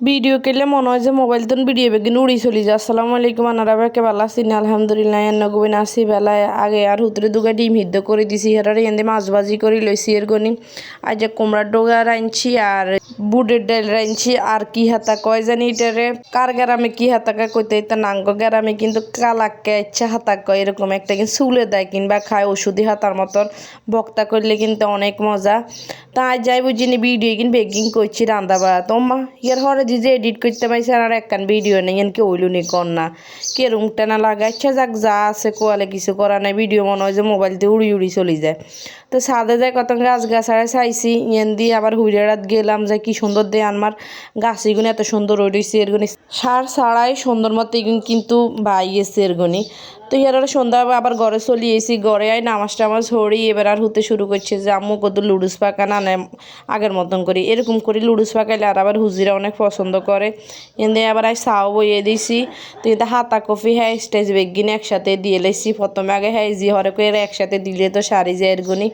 Video কেলে মনে হয় যে মোবাইল তুন ভিডিও বেগিন উড়ি চলি যায়। আসসালামু আলাইকুম আনারা বেকে ভালো আছি না আলহামদুলিল্লাহ এন্ন গুবিন আসি বেলায় আগে আর হুতরে দুগা ডিম হিদ্ধ করে দিছি হেরারে এন্দে মাছ ভাজি করে লইছি এর গনি। আজ যে কুমড়ার ডোগা রাঁধছি আর বুটের ডাল রাঁধছি আর কি হাতা কয় জানি এটারে কার গ্রামে কি হাতা হাতাকা কইতে এটা নাঙ্গ গ্রামে কিন্তু কালাক্কে ইচ্ছা হাতা কয় এরকম একটা কিন্তু চুলে দেয় কিংবা খায় ওষুধি হাতার মতন, বক্তা করলে কিন্তু অনেক মজা। তাই যাই বুঝিনি ভিডিও কিন বেকিং করছি রান্দা বাড়া তোমা ইয়ার হরে যে এডিট করতে পাইছে আর একখান ভিডিও নেই, এনকে ওইলু নি কর না। কে রুমটা না লাগাইছে যাক, যা আছে কোয়ালে কিছু করা নাই। ভিডিও মনে হয় যে মোবাইল দিয়ে উড়ি উড়ি চলে যায়। তো সাদে যায় কত গাছ গাছাড়ে চাইছি ইয়েন দিয়ে আবার হুইরাত গেলাম যে কি সুন্দর দিয়ে আমার গাছিগুলো এত সুন্দর রয়েছে এরগুনি সার ছাড়াই সুন্দর মতো এগুন কিন্তু বাই গেছে এরগুনি তো ইয়ার সন্ধ্যা আবার ঘরে চলি এসি ঘরে আই নামাজ টামাজ হরি, এবার আর হতে শুরু করছে যে, আম্মু কত লুডুস পাকা না আগের মতন করি। এরকম করি লুডুস পাকাইলে আর আবার হুজিরা অনেক পছন্দ করে। এনে আবার আই চাও বইয়ে দিছি, তো এটা হাতা কফি হ্যাঁ স্টেজ বেগিনে একসাথে দিয়ে লেছি প্রথমে আগে হ্যাঁ জি হরে করে একসাথে দিলে তো সারি যায় এরগুনি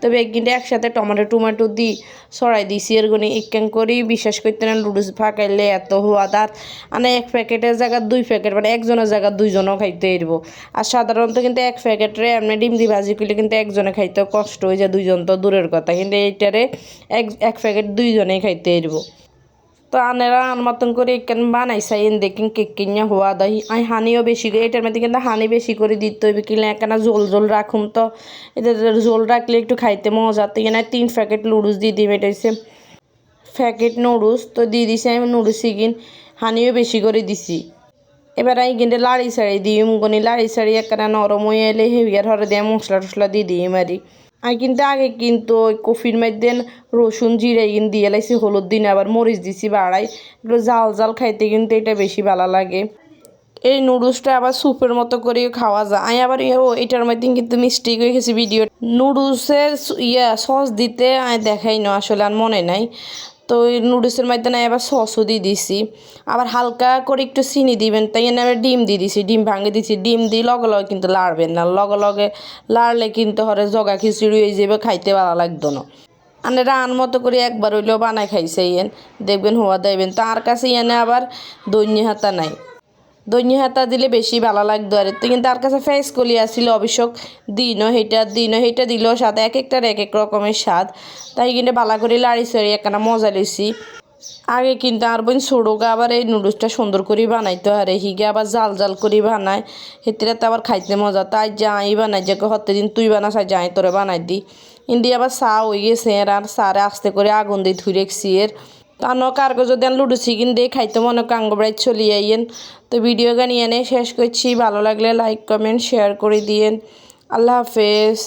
তো বেগিনটা একসাথে টমেটো টমেটো দিই ছড়াই দিছি এরগুনি ইকেন করি, বিশ্বাস করতে না, লুডুস ফাঁকাইলে এত হওয়াদার মানে এক প্যাকেটের জায়গা দুই প্যাকেট মানে একজনের জায়গা দুইজনও খাইতে এরবো আর সাধারণত কিন্তু এক প্যাকেটরে এমনি ডিম দি ভাজি করলে কিন্তু একজনে খাইতে কষ্ট হয়ে যায় দুইজন তো দূরের কথা। কিন্তু এইটারে এক এক প্যাকেট দুইজনেই খাইতে এরব তো আনেরা আন মতন করে এখানে বানাইছাই এন দেখেন কেক কিনা হওয়া দাই। আমি হানিও বেশি করে, এটার মধ্যে কিন্তু হানি বেশি করে দিতে হইবে কিনলে একখানা জোল জোল রাখুন তো। এটা জোল রাখলে একটু খাইতে মজা তো, এখানে তিন প্যাকেট লুডুস দিয়ে দিবে, এটা হচ্ছে প্যাকেট নুডলস। তো দিয়ে দিছি আমি নুডলস কিন হানিও বেশি করে দিছি। এবার আমি কিন্তু লাড়ি সাড়ি দিই মুগনি লাড়ি সাড়ি একখানা নরম হয়ে এলে হেভিয়ার হরে দিয়ে মশলা টশলা দিয়ে দিই মারি। আমি কিন্তু আগে কিন্তু ওই কফির মধ্যে রসুন জিরে কিন দিয়ে লাইছি, হলুদ দিন আবার মরিচ দিছি বাড়াই। একটু জাল জাল খাইতে কিন্তু এটা বেশি ভালো লাগে। এই নুডলসটা আবার স্যুপের মতো করে খাওয়া যায়। আমি আবার ও এটার মধ্যে কিন্তু মিস্টেক হয়ে গেছে ভিডিও। নুডলসের ইয়া সস দিতে আমি দেখাই না আসলে আর মনে নাই। তো নুডলসের মধ্যে না এবার সসও দিয়ে দিছি। আবার হালকা করে একটু চিনি দিবেন, তাই এনে আমি ডিম দিয়ে দিছি, ডিম ভাঙে দিছি। ডিম দিয়ে লগে লগে কিন্তু লাড়বেন না, লগে লগে লাড়লে কিন্তু হরে জগা খিচুড়ি হয়ে যাবে খাইতে ভালো লাগতো না। আনে রান মতো করে একবার হইলেও বানাই খাইছে ইয়েন, দেখবেন হওয়া দেবেন। তার কাছে এনে আবার দৈন্য হাতা নাই। দৈন্য হাতা দিলে বেশি ভালো লাগতো আর। তো কিন্তু তার কাছে ফেস কলি আসছিল অবশ্যক দিনও হেটা দিনও হেটা দিলেও স্বাদ এক একটার এক এক রকমের স্বাদ। তাই কিন্তু বালা করে লাড়ি সাড়ি একখানা মজা লইছি। আগে কিন্তু আর বোন ছোড়োগা আবার এই নুডলসটা সুন্দর করে বানাইতে হারে হিগে আবার জাল জাল করে বানায়। হেতিরে তো আবার খাইতে মজা। তাই যাই বানাই, যে হতে দিন তুই বানাস আর যাই তোরে বানাই দি। ইন্দি আবার চা হয়ে গেছে আর সারে আস্তে করে আগুন দিয়ে ধুই রেখছি এর। তানো কার্গো যদি লুডু চিকেন দিয়ে খাইতে মনে কাঙ্গ বেড়াই চলে আইয়েন। তো ভিডিও গান এনে শেষ করছি। ভালো লাগলে লাইক কমেন্ট শেয়ার করে দিয়েন। আল্লাহ হাফেজ।